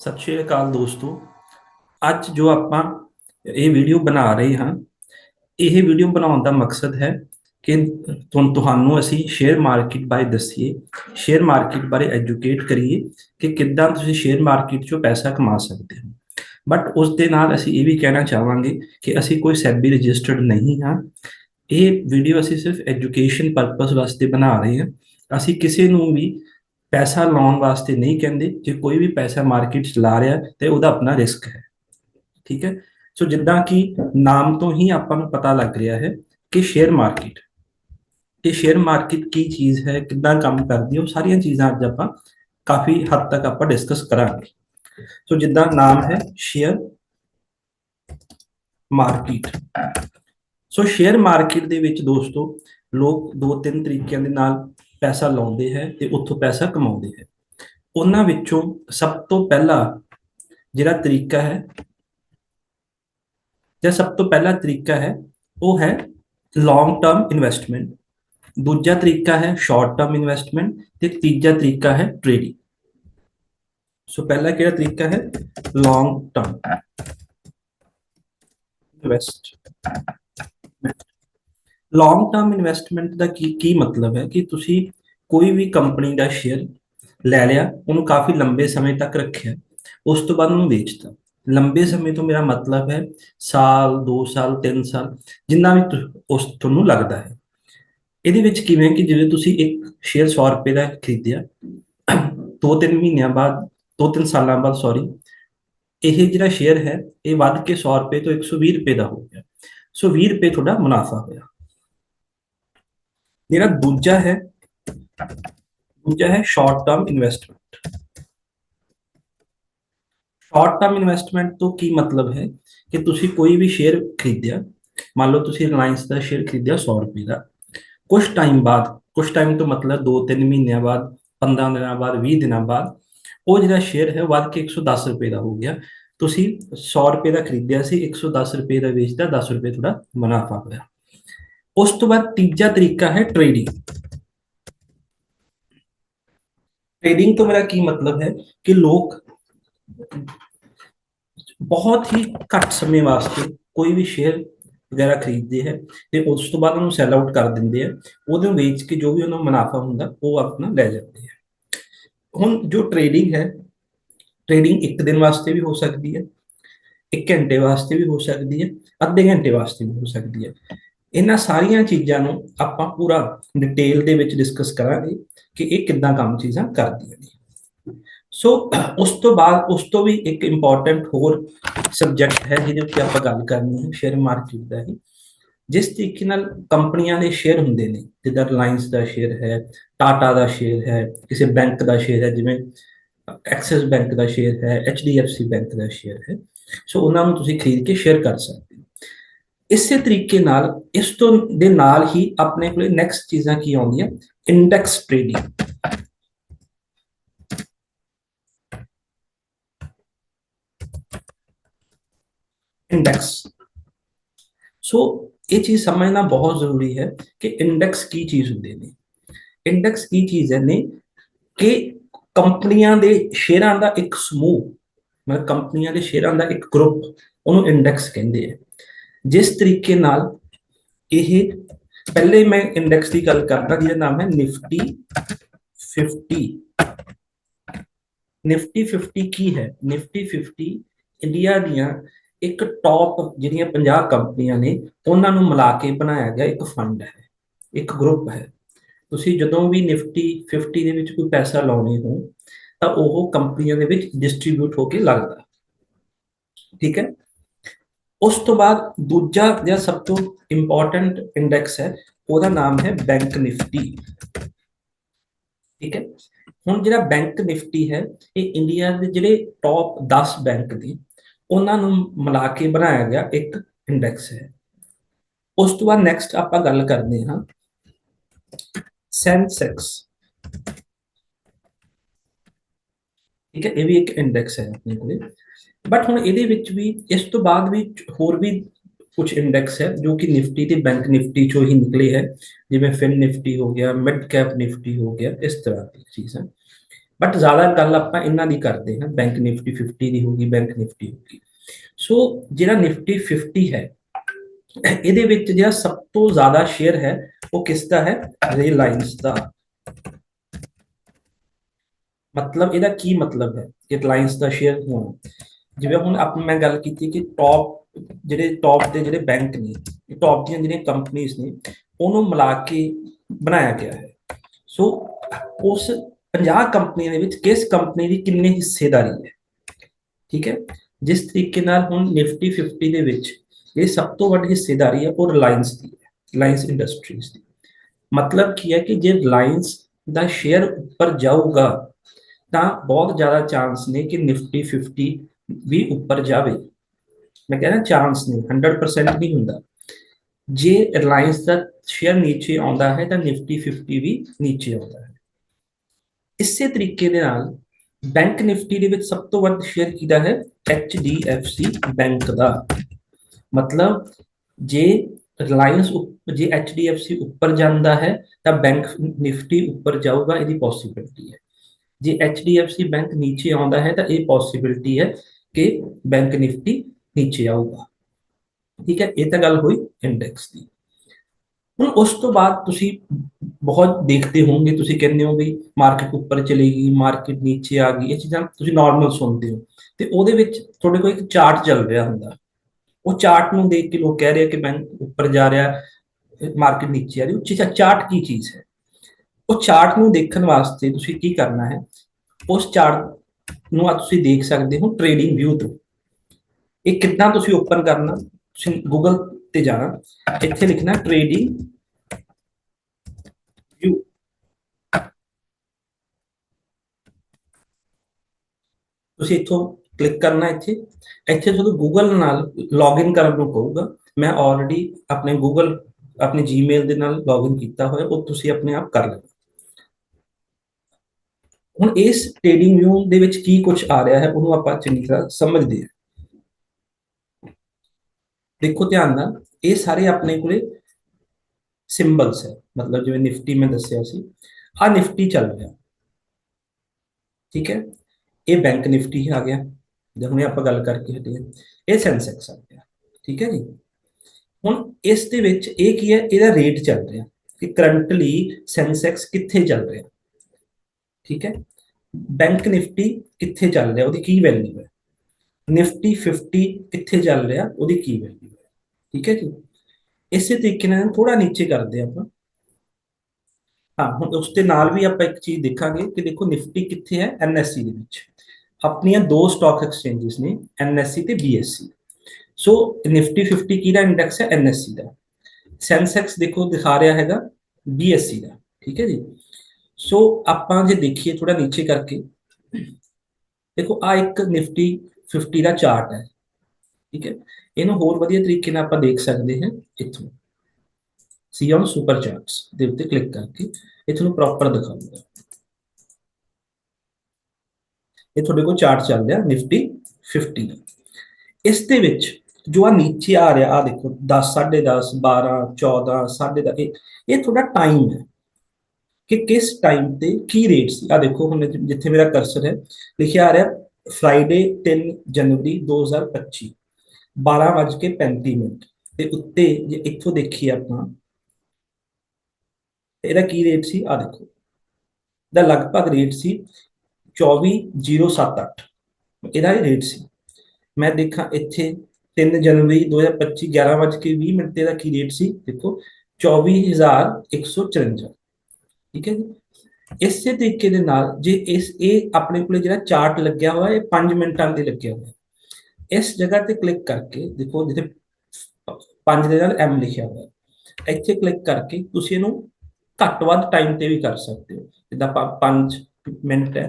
ਸਤਿ ਸ਼੍ਰੀ ਅਕਾਲ ਦੋਸਤੋ। ਅੱਜ ਜੋ ਆਪਾਂ ਇਹ ਵੀਡੀਓ ਬਣਾ ਰਹੇ ਹਾਂ, ਇਹ ਵੀਡੀਓ ਬਣਾਉਣ ਦਾ ਮਕਸਦ ਹੈ ਕਿ ਤੁਹਾਨੂੰ ਅਸੀਂ ਸ਼ੇਅਰ ਮਾਰਕੀਟ ਬਾਰੇ ਦੱਸੀਏ ਸ਼ੇਅਰ ਮਾਰਕੀਟ ਬਾਰੇ ਐਜੂਕੇਟ ਕਰੀਏ ਕਿ ਕਿੱਦਾਂ ਤੁਸੀਂ ਸ਼ੇਅਰ ਮਾਰਕੀਟ 'ਚੋਂ ਪੈਸਾ ਕਮਾ ਸਕਦੇ ਹੋ। ਬਟ ਉਸ ਦੇ ਨਾਲ ਅਸੀਂ ਇਹ ਵੀ ਕਹਿਣਾ ਚਾਹਾਂਗੇ ਕਿ ਅਸੀਂ ਕੋਈ ਸੈਬੀ ਰਜਿਸਟਰਡ ਨਹੀਂ ਹਾਂ। ਇਹ ਵੀਡੀਓ ਅਸੀਂ ਸਿਰਫ ਐਜੂਕੇਸ਼ਨ ਪਰਪਸ ਵਾਸਤੇ ਬਣਾ ਰਹੇ ਹਾਂ। ਅਸੀਂ ਕਿਸੇ ਨੂੰ ਵੀ ਪੈਸਾ ਲਾਉਣ ਵਾਸਤੇ ਨਹੀਂ ਕਹਿੰਦੇ, ਜੇ ਕੋਈ ਵੀ ਪੈਸਾ ਮਾਰਕੀਟ 'ਚ ਲਾ ਰਿਹਾ ਤੇ ਉਹਦਾ ਆਪਣਾ ਰਿਸਕ ਹੈ। ਠੀਕ ਹੈ? ਸੋ ਜਿੱਦਾਂ ਕਿ ਨਾਮ ਤੋਂ ਹੀ ਆਪਾਂ ਨੂੰ ਪਤਾ ਲੱਗ ਰਿਹਾ ਹੈ ਕਿ ਸ਼ੇਅਰ ਮਾਰਕੀਟ ਇਹ ਸ਼ੇਅਰ ਮਾਰਕੀਟ ਕੀ ਚੀਜ਼ ਹੈ, ਕਿੱਦਾਂ ਕੰਮ ਕਰਦੀ ਹੈ, ਉਹ ਸਾਰੀਆਂ ਚੀਜ਼ਾਂ ਅੱਜ ਆਪਾਂ ਕਾਫੀ ਹੱਦ ਤੱਕ ਆਪਾਂ ਡਿਸਕਸ ਕਰਾਂਗੇ। ਸੋ ਜਿੱਦਾਂ ਨਾਮ ਹੈ share market so share market ਦੇ ਵਿੱਚ ਦੋਸਤੋ, ਲੋਕ ਦੋ ਤਿੰਨ ਤਰੀਕਿਆਂ ਦੇ ਨਾਲ ਪੈਸਾ ਲਾਉਂਦੇ ਹੈ ਤੇ ਉੱਥੋਂ ਪੈਸਾ ਕਮਾਉਂਦੇ ਹੈ। ਉਹਨਾਂ ਵਿੱਚੋਂ ਸਭ ਤੋਂ ਪਹਿਲਾ ਜਿਹੜਾ ਤਰੀਕਾ ਹੈ, ਜਾਂ ਸਭ ਤੋਂ ਪਹਿਲਾ ਤਰੀਕਾ ਹੈ, ਉਹ ਹੈ ਲੌਂਗ ਟਰਮ ਇਨਵੈਸਟਮੈਂਟ ਦੂਜਾ ਤਰੀਕਾ ਹੈ ਸ਼ਾਰਟ ਟਰਮ ਇਨਵੈਸਟਮੈਂਟ ਤੇ ਤੀਜਾ ਤਰੀਕਾ ਹੈ ਟ੍ਰੇਡਿੰਗ ਸੋ ਪਹਿਲਾ ਕਿਹੜਾ ਤਰੀਕਾ ਹੈ? Long term invest long term investment ਦਾ ਕੀ ਕੀ ਮਤਲਬ ਹੈ ਕਿ ਤੁਸੀਂ ਕੋਈ ਵੀ ਕੰਪਨੀ ਦਾ ਸ਼ੇਅਰ ਲੈ ਲਿਆ, ਉਹਨੂੰ ਕਾਫੀ ਲੰਬੇ ਸਮੇਂ ਤੱਕ ਰੱਖਿਆ, ਉਸ ਤੋਂ ਬਾਅਦ ਉਹਨੂੰ ਵੇਚਤਾ। ਲੰਬੇ ਸਮੇਂ ਤੋਂ ਮੇਰਾ ਮਤਲਬ ਹੈ ਸਾਲ 2 ਸਾਲ 3 ਸਾਲ, ਜਿੰਨਾ ਵੀ ਉਸ ਤੁਹਾਨੂੰ ਲੱਗਦਾ ਹੈ। ਇਹਦੇ ਵਿੱਚ ਕਿਵੇਂ ਕਿ ਜਿਵੇਂ ਤੁਸੀਂ ਇੱਕ ਸ਼ੇਅਰ 100 ਰੁਪਏ ਦਾ ਖਰੀਦਿਆ 2-3 ਮਹੀਨਿਆਂ ਬਾਅਦ 2-3 ਸਾਲਾਂ ਬਾਅਦ ਸੌਰੀ ਇਹ ਜਿਹੜਾ ਸ਼ੇਅਰ ਹੈ, ਇਹ ਵੱਧ ਕੇ 100 ਰੁਪਏ ਤੋਂ 120 ਰੁਪਏ ਦਾ ਹੋ ਗਿਆ। ਸੋ 20 ਰੁਪਏ ਤੁਹਾਡਾ ਮੁਨਾਫਾ ਹੋਇਆ। ਜਿਹੜਾ ਦੂਜਾ ਹੈ ਦੂਜਾ ਹੈ short term investment short term investment ਤੋਂ ਕੀ ਮਤਲਬ ਹੈ ਕਿ ਤੁਸੀਂ ਕੋਈ ਵੀ ਸ਼ੇਅਰ ਖਰੀਦਿਆ ਮੰਨ ਲਓ ਤੁਸੀਂ ਰਿਲਾਇੰਸ ਦਾ ਸ਼ੇਅਰ ਖਰੀਦਿਆ 100 ਰੁਪਏ ਦਾ ਕੁਝ ਟਾਈਮ ਬਾਅਦ ਕੁਝ ਟਾਈਮ ਤੋਂ ਮਤਲਬ 2-3 ਮਹੀਨਿਆਂ ਬਾਅਦ 15 ਦਿਨਾਂ ਬਾਅਦ 20 ਦਿਨਾਂ ਬਾਅਦ ਉਹ ਜਿਹੜਾ ਸ਼ੇਅਰ ਹੈ ਵੱਧ ਕੇ 110 ਰੁਪਏ ਦਾ ਹੋ ਗਿਆ ਤੁਸੀਂ 100 ਰੁਪਏ ਦਾ ਖਰੀਦਿਆ ਸੀ 110 ਰੁਪਏ ਦਾ ਵੇਚਦਾ 10 ਰੁਪਏ ਤੁਹਾਡਾ ਮੁਨਾਫਾ ਹੋਇਆ ਉਸ ਤੋਂ ਬਾਅਦ ਤੀਜਾ ਤਰੀਕਾ ਹੈ ਟ੍ਰੇਡਿੰਗ ਟ੍ਰੇਡਿੰਗ ਤੋਂ ਮੇਰਾ ਕੀ ਮਤਲਬ ਹੈ ਕਿ ਲੋਕ ਬਹੁਤ ਹੀ ਘੱਟ ਸਮੇਂ ਵਾਸਤੇ ਕੋਈ ਵੀ ਸ਼ੇਅਰ ਵਗੈਰਾ ਖਰੀਦਦੇ ਹੈ ਤੇ ਉਸ ਤੋਂ ਬਾਅਦ ਉਹਨੂੰ ਸੈਲ ਆਊਟ ਕਰ ਦਿੰਦੇ ਆ ਉਹਨੂੰ ਵੇਚ ਕੇ ਜੋ ਵੀ ਉਹਨਾਂ ਨੂੰ ਮੁਨਾਫਾ ਹੁੰਦਾ, ਉਹ ਆਪਣਾ ਲੈ ਜਾਂਦੇ ਆ ਹੁਣ ਜੋ ਟ੍ਰੇਡਿੰਗ ਹੈ ਟ੍ਰੇਡਿੰਗ ਇੱਕ ਦਿਨ ਵਾਸਤੇ ਵੀ ਹੋ ਸਕਦੀ ਹੈ, ਇੱਕ ਘੰਟੇ ਵਾਸਤੇ ਵੀ ਹੋ ਸਕਦੀ ਹੈ, ਅੱਧੇ ਘੰਟੇ ਵਾਸਤੇ ਵੀ ਹੋ ਸਕਦੀ ਹੈ। ਇਹਨਾਂ ਸਾਰੀਆਂ ਚੀਜ਼ਾਂ ਨੂੰ ਆਪਾਂ ਪੂਰਾ ਡਿਟੇਲ ਦੇ ਵਿੱਚ ਡਿਸਕਸ ਕਰਾਂਗੇ ਕਿ ਇਹ ਕਿੱਦਾਂ ਕੰਮ ਚੀਜ਼ਾਂ ਕਰਦੀਆਂ ਨੇ। ਸੋ ਉਸ ਤੋਂ ਬਾਅਦ ਉਸ ਤੋਂ ਵੀ ਇੱਕ ਇੰਪੋਰਟੈਂਟ ਹੋਰ ਸਬਜੈਕਟ ਹੈ ਜਿਹਦੇ ਉੱਤੇ ਆਪਾਂ ਗੱਲ ਕਰਨੀ ਹੈ ਸ਼ੇਅਰ ਮਾਰਕੀਟ ਦਾ ਹੀ। ਜਿਸ ਤਰੀਕੇ ਨਾਲ ਕੰਪਨੀਆਂ ਦੇ ਸ਼ੇਅਰ ਹੁੰਦੇ ਨੇ, ਜਿੱਦਾਂ ਰਿਲਾਇੰਸ ਦਾ ਸ਼ੇਅਰ ਹੈ ਟਾਟਾ ਦਾ ਸ਼ੇਅਰ ਹੈ, ਕਿਸੇ ਬੈਂਕ ਦਾ ਸ਼ੇਅਰ ਹੈ, ਜਿਵੇਂ ਐਕਸਿਸ ਬੈਂਕ ਦਾ ਸ਼ੇਅਰ ਹੈ ਐਚਡੀਐਫਸੀ ਬੈਂਕ ਦਾ ਸ਼ੇਅਰ ਹੈ। ਸੋ ਉਹਨਾਂ ਨੂੰ ਤੁਸੀਂ ਖਰੀਦ ਕੇ ਸ਼ੇਅਰ ਕਰ ਸਕਦੇ ਇਸੇ ਤਰੀਕੇ ਨਾਲ ਇਸ ਤੋਂ ਦੇ ਨਾਲ ਹੀ ਆਪਣੇ ਕੋਲੇ ਨੈਕਸਟ ਚੀਜ਼ਾਂ ਕੀ ਆਉਂਦੀਆਂ? ਇੰਡੈਕਸ ਟ੍ਰੇਡਿੰਗ ਇੰਡੈਕਸ ਸੋ ਇਹ ਚੀਜ਼ ਸਮਝਣਾ ਬਹੁਤ ਜ਼ਰੂਰੀ ਹੈ ਕਿ ਇੰਡੈਕਸ ਕੀ ਚੀਜ਼ ਹੁੰਦੇ ਨੇ। ਇੰਡੈਕਸ ਕੀ ਚੀਜ਼ ਹੈ ਨੇ ਕਿ ਕੰਪਨੀਆਂ ਦੇ ਸ਼ੇਅਰਾਂ ਦਾ ਇੱਕ ਸਮੂਹ, ਮਤਲਬ ਕੰਪਨੀਆਂ ਦੇ ਸ਼ੇਅਰਾਂ ਦਾ ਇੱਕ ਗਰੁੱਪ ਉਹਨੂੰ ਇੰਡੈਕਸ ਕਹਿੰਦੇ ਆ। ਜਿਸ ਤਰੀਕੇ ਨਾਲ ਇਹ ਪਹਿਲੇ ਮੈਂ ਇੰਡੈਕਸ ਦੀ ਗੱਲ ਕਰਦਾ ਜਿਹਦਾ ਨਾਮ ਹੈ ਨਿਫਟੀ 50 ਨਿਫਟੀ 50 ਕੀ ਹੈ? ਨਿਫਟੀ 50 ਇੰਡੀਆ ਦੀਆਂ ਇੱਕ ਟੌਪ ਜਿਹੜੀਆਂ 50 ਕੰਪਨੀਆਂ ਨੇ, ਉਹਨਾਂ ਨੂੰ ਮਿਲਾ ਕੇ ਬਣਾਇਆ ਗਿਆ ਇੱਕ ਫੰਡ ਹੈ, ਇੱਕ ਗਰੁੱਪ ਹੈ। ਤੁਸੀਂ ਜਦੋਂ ਵੀ ਨਿਫਟੀ 50 ਦੇ ਵਿੱਚ ਕੋਈ ਪੈਸਾ ਲਾਉਣੇ ਹੋ, ਤਾਂ ਉਹ ਕੰਪਨੀਆਂ ਦੇ ਵਿੱਚ ਡਿਸਟ੍ਰੀਬਿਊਟ ਹੋ ਕੇ ਲੱਗਦਾ। ਠੀਕ ਹੈ? ਉਸ ਤੋਂ ਬਾਅਦ ਦੂਜਾ ਜਿਹੜਾ ਸਭ ਤੋਂ ਇੰਪੋਰਟੈਂਟ ਇੰਡੈਕਸ ਹੈ, ਉਹਦਾ ਨਾਮ ਹੈ ਬੈਂਕ ਨਿਫਟੀ ਠੀਕ ਹੈ? ਹੁਣ ਜਿਹੜਾ ਬੈਂਕ ਨਿਫਟੀ ਹੈ, ਇਹ ਇੰਡੀਆ ਦੇ ਜਿਹੜੇ ਟੌਪ 10 ਬੈਂਕ ਦੀ ਉਹਨਾਂ ਨੂੰ ਮਿਲਾ ਕੇ ਬਣਾਇਆ ਗਿਆ ਇੱਕ ਇੰਡੈਕਸ ਹੈ। ਉਸ ਤੋਂ ਬਾਅਦ ਨੈਕਸਟ ਆਪਾਂ ਗੱਲ ਕਰਦੇ ਹਾਂ। ਸੈਂਸੈਕਸ ਠੀਕ ਹੈ? ਇਹ ਵੀ ਇੱਕ ਇੰਡੈਕਸ ਹੈ ਆਪਣੇ ਕੋਲੇ। ਬਟ ਹੁਣ ਇਹਦੇ ਵਿੱਚ ਵੀ, ਇਸ ਤੋਂ ਬਾਅਦ ਵੀ ਹੋਰ ਵੀ ਕੁਝ ਇੰਡੈਕਸ ਹੈ, ਜੋ ਕਿ ਨਿਫਟੀ ਤੇ ਬੈਂਕ ਨਿਫਟੀ ਚੋਂ ਹੀ ਨਿਕਲੇ ਹੈ। ਜਿਵੇਂ ਫਿਨ ਨਿਫਟੀ ਹੋ ਗਿਆ ਮਿਡ ਕੈਪ ਨਿਫਟੀ ਹੋ ਗਿਆ, ਇਸ ਤਰ੍ਹਾਂ ਦੀ ਚੀਜ਼ਾਂ ਬਟ ਜ਼ਿਆਦਾ ਗੱਲ ਆਪਾਂ ਇਹਨਾਂ ਦੀ ਕਰਦੇ ਹਾਂ। ਬੈਂਕ ਨਿਫਟੀ 50 ਦੀ ਹੋਗੀ ਬੈਂਕ ਨਿਫਟੀ ਹੋਗੀ ਸੋ ਜਿਹੜਾ ਨਿਫਟੀ 50 ਹੈ, ਇਹਦੇ ਵਿੱਚ ਜਿਹੜਾ ਸਭ ਤੋਂ ਜ਼ਿਆਦਾ ਸ਼ੇਅਰ ਹੈ, ਉਹ ਕਿਸ ਦਾ ਹੈ? ਰਿਲਾਇੰਸ ਦਾ। ਮਤਲਬ ਇਹਦਾ ਕੀ ਮਤਲਬ ਹੈ? ਕਿ ਰਿਲਾਇੰਸ ਦਾ ਸ਼ੇਅਰ ਹੋਣਾ। ਜਿਵੇਂ ਹੁਣ ਆਪਾਂ ਮੈਂ ਗੱਲ ਕੀਤੀ ਕਿ ਟੌਪ ਜਿਹੜੇ ਟੌਪ ਦੇ ਜਿਹੜੇ ਬੈਂਕ ਨੇ ਟੌਪ ਦੀਆਂ ਜਿਹੜੀਆਂ ਕੰਪਨੀਆਂ ਨੇ, ਉਹਨੂੰ ਮਿਲਾ ਕੇ ਬਣਾਇਆ ਗਿਆ ਹੈ। ਸੋ ਉਸ 50 ਕੰਪਨੀਆਂ ਦੇ ਵਿੱਚ ਕਿਸ ਕੰਪਨੀ ਦੀ ਕਿੰਨੀ ਹਿੱਸੇਦਾਰੀ ਹੈ? ਠੀਕ ਹੈ? ਜਿਸ ਤਰੀਕੇ ਨਾਲ ਹੁਣ ਨਿਫਟੀ 50 ਦੇ ਵਿੱਚ ਇਹ ਸਭ ਤੋਂ ਵੱਡੀ ਹਿੱਸੇਦਾਰੀ ਹੈ, ਉਹ ਰਿਲਾਇੰਸ ਦੀ ਹੈ ਰਿਲਾਇੰਸ ਇੰਡਸਟਰੀਜ਼ ਦੀ। ਮਤਲਬ ਕੀ ਹੈ ਕਿ ਜੇ ਰਿਲਾਇੰਸ ਦਾ ਸ਼ੇਅਰ ਉੱਪਰ ਜਾਊਗਾ, ਤਾਂ ਬਹੁਤ ਜ਼ਿਆਦਾ ਚਾਂਸ ਨੇ ਕਿ ਨਿਫਟੀ 50 ਵੀ ਉੱਪਰ ਜਾਵੇ। ਮੈਂ ਕਹਿੰਦਾ ਚਾਂਸ ਨਹੀਂ 100% ਨਹੀਂ ਹੁੰਦਾ। ਜੇ ਰਿਲਾਇੰਸ ਦਾ ਸ਼ੇਅਰ ਨੀਚੇ ਆਉਂਦਾ ਹੈ, ਤਾਂ ਨਿਫਟੀ 50 ਵੀ ਨੀਚੇ ਆਉਂਦਾ ਹੈ। ਇਸੇ ਤਰੀਕੇ ਦੇ ਨਾਲ ਬੈਂਕ ਨਿਫਟੀ ਦੇ ਵਿੱਚ ਸਭ ਤੋਂ ਵੱਧ ਸ਼ੇਅਰ ਕਿਹਦਾ ਹੈ? HDFC ਬੈਂਕ ਦਾ। ਮਤਲਬ ਜੇ ਰਿਲਾਇੰਸ ਜੇ HDFC ਉੱਪਰ ਜਾਂਦਾ ਹੈ, ਤਾਂ ਬੈਂਕ ਨਿਫਟੀ ਉੱਪਰ ਜਾਊਗਾ, ਇਹਦੀ ਪੋਸਿਬਿਲਿਟੀ ਹੈ। ਜੇ HDFC ਬੈਂਕ ਨੀਚੇ ਆਉਂਦਾ ਹੈ, ਤਾਂ ਇਹ ਪੋਸਿਬਿਲਿਟੀ ਹੈ ਕਿ ਬੈਂਕ ਨਿਫਟੀ ਨੀਚੇ ਆਊਗਾ ਠੀਕ ਹੈ, ਇਹ ਤਾਂ ਗੱਲ ਹੋਈ ਇੰਡੈਕਸ ਦੀ। ਹੁਣ ਉਸ ਤੋਂ ਬਾਅਦ ਤੁਸੀਂ ਬਹੁਤ ਦੇਖਦੇ ਹੋਵੋਗੇ, ਤੁਸੀਂ ਕਹਿੰਦੇ ਹੋ ਵੀ ਮਾਰਕੀਟ ਉੱਪਰ ਚਲੇਗੀ ਮਾਰਕੀਟ ਨੀਚੇ ਆ ਗਈ, ਇਹ ਚੀਜ਼ਾਂ ਤੁਸੀਂ ਨਾਰਮਲ ਸੁਣਦੇ ਹੋ। ਤੇ ਉਹਦੇ ਵਿੱਚ ਤੁਹਾਡੇ ਕੋਲ ਇੱਕ ਚਾਰਟ ਚੱਲ ਰਿਹਾ ਹੁੰਦਾ। ਉਹ ਚਾਰਟ ਨੂੰ ਦੇਖ ਕੇ ਲੋਕ ਕਹਿ ਰਹੇ ਕਿ ਬੈਂਕ ਉੱਪਰ ਜਾ ਰਿਹਾ ਮਾਰਕੀਟ ਨੀਚੇ ਆ ਰਹੀ। ਉਹ ਚੀਜ਼ ਚਾਰਟ ਕੀ ਚੀਜ਼ ਹੈ? ਉਹ ਚਾਰਟ ਨੂੰ ਦੇਖਣ ਵਾਸਤੇ ਤੁਸੀਂ ਕੀ ਕਰਨਾ ਹੈ? ਉਸ ਚਾਰਟ ਨੂੰ ਆ ਤੁਸੀਂ ਦੇਖ ਸਕਦੇ ਹੋ ਟ੍ਰੇਡਿੰਗ ਵਿਊ ਤੋਂ। ਇਹ ਕਿੱਦਾਂ ਤੁਸੀਂ ਓਪਨ ਕਰਨਾ, ਤੁਸੀਂ ਗੂਗਲ ਤੇ ਜਾਣਾ, ਇੱਥੇ ਲਿਖਣਾ ਟ੍ਰੇਡਿੰਗ ਵਿਊ ਤੁਸੀਂ ਇੱਥੋਂ ਕਲਿੱਕ ਕਰਨਾ ਇੱਥੇ। ਇੱਥੇ ਤੁਹਾਨੂੰ ਗੂਗਲ ਨਾਲ ਲੌਗਇਨ ਕਰਨ ਨੂੰ ਕਹੂਗਾ। ਮੈਂ ਆਲਰੇਡੀ ਆਪਣੇ ਗੂਗਲ ਆਪਣੇ ਜੀਮੇਲ ਦੇ ਨਾਲ ਲੌਗਇਨ ਕੀਤਾ ਹੋਇਆ, ਉਹ ਤੁਸੀਂ ਆਪਣੇ ਆਪ ਕਰ ਲੈਣਾ। ਹੁਣ ਇਸ ਟ੍ਰੇਡਿੰਗ ਵਿਊ ਦੇ ਵਿੱਚ ਕੀ ਕੁਝ ਆ ਰਿਹਾ ਹੈ, ਉਹਨੂੰ ਆਪਾਂ ਚੰਗੀ ਤਰ੍ਹਾਂ ਸਮਝਦੇ ਹਾਂ। ਦੇਖੋ ਧਿਆਨ ਨਾਲ, ਇਹ ਸਾਰੇ ਆਪਣੇ ਕੋਲੇ ਸਿੰਬਲਸ ਹੈ। ਮਤਲਬ ਜਿਵੇਂ ਨਿਫਟੀ ਮੈਂ ਦੱਸਿਆ ਸੀ ਆ ਨਿਫਟੀ ਚੱਲ ਰਿਹਾ। ਠੀਕ ਹੈ? ਇਹ ਬੈਂਕ ਨਿਫਟੀ ਆ ਗਿਆ। ਜਦ ਹੁਣੇ ਆਪਾਂ ਗੱਲ ਕਰਕੇ ਹਟੇ ਇਹ ਸੈਂਸੈਕਸ ਆ ਗਿਆ। ਠੀਕ ਹੈ ਜੀ? ਹੁਣ ਇਸ ਦੇ ਵਿੱਚ ਇਹ ਕੀ ਹੈ? ਇਹਦਾ ਰੇਟ ਚੱਲ ਰਿਹਾ ਕਿ ਕਰੰਟਲੀ ਸੈਂਸੈਕਸ ਕਿੱਥੇ ਚੱਲ ਰਿਹਾ? ਠੀਕ ਹੈ? ਬੈਂਕ ਨਿਫਟੀ ਕਿੱਥੇ ਚੱਲ ਰਿਹਾ? ਉਹਦੀ ਕੀ ਵੈਲਿਊ ਹੈ? ਨਿਫਟੀ 50 ਕਿੱਥੇ ਚੱਲ ਰਿਹਾ? ਉਹਦੀ ਕੀ ਵੈਲਿਊ ਹੈ? ਠੀਕ ਹੈ ਜੀ? ਇਸੇ ਤਰੀਕੇ ਨਾਲ ਥੋੜਾ ਨੀਚੇ ਕਰਦੇ ਆਪਾਂ। ਹਾਂ, ਹੁਣ ਉਸ ਦੇ ਨਾਲ ਵੀ ਆਪਾਂ ਇੱਕ ਚੀਜ਼ ਦੇਖਾਂਗੇ ਕਿ ਦੇਖੋ ਨਿਫਟੀ ਕਿੱਥੇ ਹੈ? ਐਨਐਸਸੀ ਦੇ ਵਿੱਚ। ਆਪਣੀਆਂ ਦੋ ਸਟਾਕ ਐਕਸਚੇਂਜਸ ਨੇ ਐਨਐਸਸੀ ਤੇ ਬੀਐਸਸੀ ਸੋ ਨਿਫਟੀ 50 ਕਿਹਦਾ ਇੰਡੈਕਸ ਹੈ? ਐਨਐਸਸੀ ਦਾ। ਸੈਂਸੈਕਸ ਦੇਖੋ ਦਿਖਾ ਰਿਹਾ ਹੈਗਾ ਬੀਐਸਸੀ ਦਾ। ਠੀਕ ਹੈ ਜੀ? ਸੋ ਆਪਾਂ ਜੇ ਦੇਖੀਏ ਥੋੜਾ ਨੀਚੇ ਕਰਕੇ ਦੇਖੋ ਆ ਇੱਕ ਨਿਫਟੀ 50 ਦਾ ਚਾਰਟ ਹੈ ਠੀਕ ਹੈ ਇਹਨੂੰ ਹੋਰ ਵਧੀਆ ਤਰੀਕੇ ਨਾਲ ਆਪਾਂ ਦੇਖ ਸਕਦੇ ਹਾਂ ਇੱਥੋਂ ਸੀ ਔਨ ਸੁਪਰ ਚਾਰਟਸ ਦੇ ਉੱਤੇ ਕਲਿੱਕ ਕਰਕੇ ਇਹ ਤੁਹਾਨੂੰ ਪ੍ਰੋਪਰ ਦਿਖਾਉਂਦਾ ਇਹ ਤੁਹਾਡੇ ਕੋਲ ਚਾਰਟ ਚੱਲ ਰਿਹਾ ਨਿਫਟੀ 50 ਇਸ ਦੇ ਵਿੱਚ ਜੋ ਆ ਨੀਚੇ ਆ ਰਿਹਾ ਆ ਦੇਖੋ 10 10:30 12 14 10:30 ਇਹ ਥੋੜਾ ਟਾਈਮ ਹੈ ਕਿ ਕਿਸ ਟਾਈਮ ਤੇ ਕੀ ਰੇਟ ਸੀ ਆ ਦੇਖੋ ਹੁਣ ਜਿੱਥੇ ਮੇਰਾ ਕਰਸਰ ਹੈ ਲਿਖਿਆ ਆ ਰਿਹਾ ਫਰਾਈਡੇ 3 ਜਨਵਰੀ 2025 12:35 ਮਿੰਟ ਤੇ ਉੱਤੇ ਜੇ ਇੱਥੋਂ ਦੇਖੀਏ ਆਪਾਂ ਇਹਦਾ ਕੀ ਰੇਟ ਸੀ ਆ ਦੇਖੋ ਦਾ ਲਗਭਗ ਰੇਟ ਸੀ 24078 ਇਹਦਾ ਇਹ ਰੇਟ ਸੀ ਮੈਂ ਦੇਖਾਂ ਇੱਥੇ 3 ਜਨਵਰੀ 2025 11:20 ਮਿੰਟ ਤੇ ਦਾ ਕੀ ਰੇਟ ਸੀ ਦੇਖੋ 24154 ਠੀਕ ਹੈ ਜੀ। ਇਸੇ ਤਰੀਕੇ ਦੇ ਨਾਲ ਜੇ ਇਸ, ਇਹ ਆਪਣੇ ਕੋਲੇ ਜਿਹੜਾ ਚਾਰਟ ਲੱਗਿਆ ਹੋਇਆ, ਇਹ 5 ਮਿੰਟਾਂ ਦੇ ਲੱਗਿਆ ਹੋਇਆ। ਇਸ ਜਗ੍ਹਾ ਤੇ ਕਲਿੱਕ ਕਰਕੇ ਦੇਖੋ, ਜਿੱਥੇ 5 ਦੇ ਨਾਲ ਐਮ ਲਿਖਿਆ ਹੋਇਆ। ਇੱਥੇ ਕਲਿੱਕ ਕਰਕੇ ਤੁਸੀਂ ਇਹਨੂੰ ਘੱਟ ਵੱਧ ਟਾਈਮ ਤੇ ਵੀ ਕਰ ਸਕਦੇ ਹੋ। ਜਿੱਦਾਂ 5 ਮਿੰਟ ਹੈ,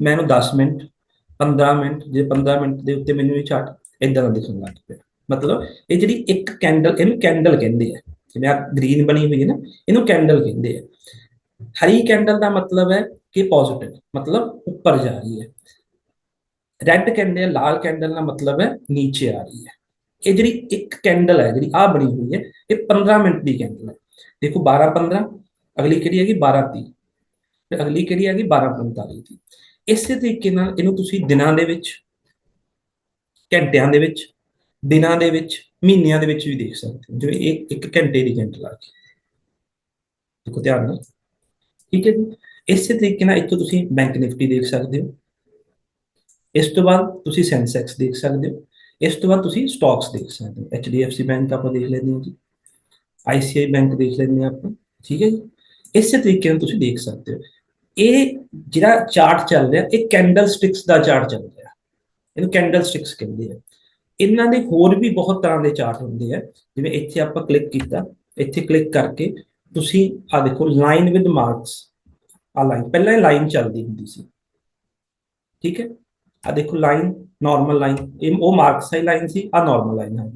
ਮੈਂ ਇਹਨੂੰ 10 ਮਿੰਟ 15 ਮਿੰਟ, ਜੇ 15 ਮਿੰਟ ਦੇ ਉੱਤੇ ਮੈਨੂੰ ਇਹ ਚਾਰਟ ਇਦਾਂ ਦਾ ਦਿਖਣ ਲੱਗ ਪਿਆ। ਮਤਲਬ ਇਹ ਜਿਹੜੀ ਇੱਕ ਕੈਂਡਲ ਇਹਨੂੰ ਕੈਂਡਲ ਕਹਿੰਦੇ ਆ। ਜਿਵੇਂ ਆ ਗ੍ਰੀਨ ਬਣੀ ਹੋਈ ਹੈ ਨਾ, ਇਹਨੂੰ ਕੈਂਡਲ ਕਹਿੰਦੇ ਆ। ਹਰੀ ਕੈਂਡਲ ਦਾ ਮਤਲਬ ਹੈ ਕਿ ਪੋਜ਼ਿਟਿਵ ਮਤਲਬ ਉੱਪਰ ਜਾ ਰਹੀ ਹੈ। ਰੈੱਡ ਕੈਂਡਲ ਲਾਲ ਕੈਂਡਲ ਦਾ ਮਤਲਬ ਹੈ ਨੀਚੇ ਆ ਰਹੀ ਹੈ। ਇਹ ਜਿਹੜੀ ਇੱਕ ਕੈਂਡਲ ਹੈ, ਜਿਹੜੀ ਆ ਬਣੀ ਹੋਈ ਹੈ, ਇਹ 15 ਮਿੰਟ ਦੀ ਕੈਂਡਲ ਹੈ। ਦੇਖੋ 12 15 ਅਗਲੀ ਕਿਹੜੀ ਹੈਗੀ? 12 30 ਫਿਰ ਅਗਲੀ ਕਿਹੜੀ ਹੈਗੀ? 1245 ਦੀ ਇਸੇ ਤਰੀਕੇ ਨਾਲ ਇਹਨੂੰ ਤੁਸੀਂ ਦਿਨਾਂ ਦੇ ਵਿੱਚ, ਘੰਟਿਆਂ ਦੇ ਵਿੱਚ ਦਿਨਾਂ ਦੇ ਵਿੱਚ, ਮਹੀਨਿਆਂ ਦੇ ਵਿੱਚ ਵੀ ਦੇਖ ਸਕਦੇ ਹੋ। ਜਿਵੇਂ ਇੱਕ ਇੱਕ ਘੰਟੇ ਦੀ ਘੰਟ ਲਾ ਕੇ। ਦੇਖੋ, ਧਿਆਨ ਨਾਲ। ਠੀਕ ਹੈ ਜੀ? ਇਸੇ ਤਰੀਕੇ ਨਾਲ ਇੱਥੋਂ ਤੁਸੀਂ ਬੈਂਕ ਨਿਫਟੀ ਦੇਖ ਸਕਦੇ ਹੋ। ਇਸ ਤੋਂ ਬਾਅਦ ਤੁਸੀਂ ਸੈਂਸੈਕਸ ਦੇਖ ਸਕਦੇ ਹੋ। ਇਸ ਤੋਂ ਬਾਅਦ ਤੁਸੀਂ ਸਟਾਕਸ ਦੇਖ ਸਕਦੇ ਹੋ। HDFC ਬੈਂਕ ਆਪਾਂ ਦੇਖ ਲੈਂਦੇ ਹਾਂ ਜੀ। ICICI ਬੈਂਕ ਦੇਖ ਲੈਂਦੇ ਹਾਂ ਆਪਾਂ। ਠੀਕ ਹੈ ਜੀ? ਇਸੇ ਤਰੀਕੇ ਨਾਲ ਤੁਸੀਂ ਦੇਖ ਸਕਦੇ ਹੋ। ਇਹ ਜਿਹੜਾ ਚਾਰਟ ਚੱਲ ਰਿਹਾ, ਇਹ ਕੈਂਡਲ ਸਟਿਕਸ ਦਾ ਚਾਰਟ ਚੱਲ ਰਿਹਾ। ਇਹਨੂੰ ਕੈਂਡਲ ਸਟਿਕਸ ਕਹਿੰਦੇ ਆ। ਇਹਨਾਂ ਦੇ ਹੋਰ ਵੀ ਬਹੁਤ ਤਰ੍ਹਾਂ ਦੇ ਚਾਰਟ ਹੁੰਦੇ ਆ, ਜਿਵੇਂ ਇੱਥੇ ਆਪਾਂ ਕਲਿੱਕ ਕੀਤਾ, ਇੱਥੇ ਕਲਿੱਕ ਕਰਕੇ ਤੁਸੀਂ ਆ ਦੇਖੋ ਲਾਈਨ ਵਿਦ ਮਾਰਕਸ ਆ ਲਾਈਨ ਪਹਿਲਾਂ ਲਾਈਨ ਚੱਲਦੀ ਹੁੰਦੀ ਸੀ। ਠੀਕ ਹੈ? ਆ ਦੇਖੋ ਲਾਈਨ ਨਾਰਮਲ ਲਾਈਨ ਇਹ ਉਹ ਮਾਰਕਸ ਵਾਲੀ ਲਾਈਨ ਸੀ ਆ ਨਾਰਮਲ ਲਾਈਨ ਹੈ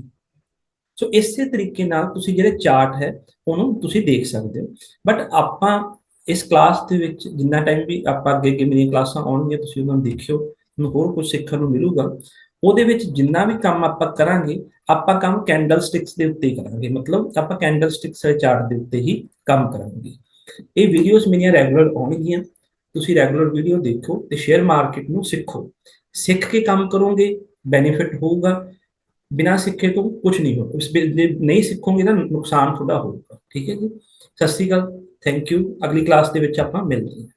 ਸੋ ਇਸੇ ਤਰੀਕੇ ਨਾਲ ਤੁਸੀਂ ਜਿਹੜੇ ਚਾਰਟ ਹੈ, ਉਹਨੂੰ ਤੁਸੀਂ ਦੇਖ ਸਕਦੇ ਹੋ। ਬਟ ਆਪਾਂ ਇਸ ਕਲਾਸ ਦੇ ਵਿੱਚ ਜਿੰਨਾ ਟਾਈਮ ਵੀ ਆਪਾਂ ਅੱਗੇ ਅੱਗੇ ਮੇਰੀਆਂ ਕਲਾਸਾਂ ਆਉਣਗੀਆਂ, ਤੁਸੀਂ ਉਹਨਾਂ ਨੂੰ ਦੇਖਿਓ, ਤੁਹਾਨੂੰ ਹੋਰ ਕੁਝ ਸਿੱਖਣ ਨੂੰ ਮਿਲੂਗਾ। ਉਹਦੇ ਵਿੱਚ ਜਿੰਨਾ ਵੀ ਕੰਮ ਆਪਾਂ ਕਰਾਂਗੇ, ਆਪਾਂ ਕੰਮ ਕੈਂਡਲ ਸਟਿਕਸ ਦੇ ਉੱਤੇ ਕਰਾਂਗੇ। ਮਤਲਬ ਆਪਾਂ ਕੈਂਡਲ ਸਟਿਕਸ ਚਾਰਟ ਦੇ ਉੱਤੇ ਹੀ ਕੰਮ ਕਰਾਂਗੇ। ਇਹ ਵੀਡੀਓਜ਼ ਮੇਰੀਆਂ ਰੈਗੂਲਰ ਆਉਣਗੀਆਂ। ਤੁਸੀਂ ਰੈਗੂਲਰ ਵੀਡੀਓ ਦੇਖੋ ਤੇ ਸ਼ੇਅਰ ਮਾਰਕੀਟ ਨੂੰ ਸਿੱਖੋ। ਸਿੱਖ ਕੇ ਕੰਮ ਕਰੋਗੇ ਬੈਨੀਫਿਟ ਹੋਊਗਾ। ਬਿਨਾ ਸਿੱਖੇ ਤੋਂ ਕੁਝ ਨਹੀਂ ਹੋਗਾ ਇਸ ਨਹੀਂ ਸਿੱਖੋਗੇ ਤਾਂ ਨੁਕਸਾਨ ਤੁਹਾਡਾ ਹੋਊਗਾ। ਠੀਕ ਹੈ ਜੀ? ਸਤਿ ਸ਼੍ਰੀ ਅਕਾਲ। ਥੈਂਕ ਯੂ ਅਗਲੀ ਕਲਾਸ ਦੇ ਵਿੱਚ ਆਪਾਂ ਮਿਲਦੇ ਹਾਂ।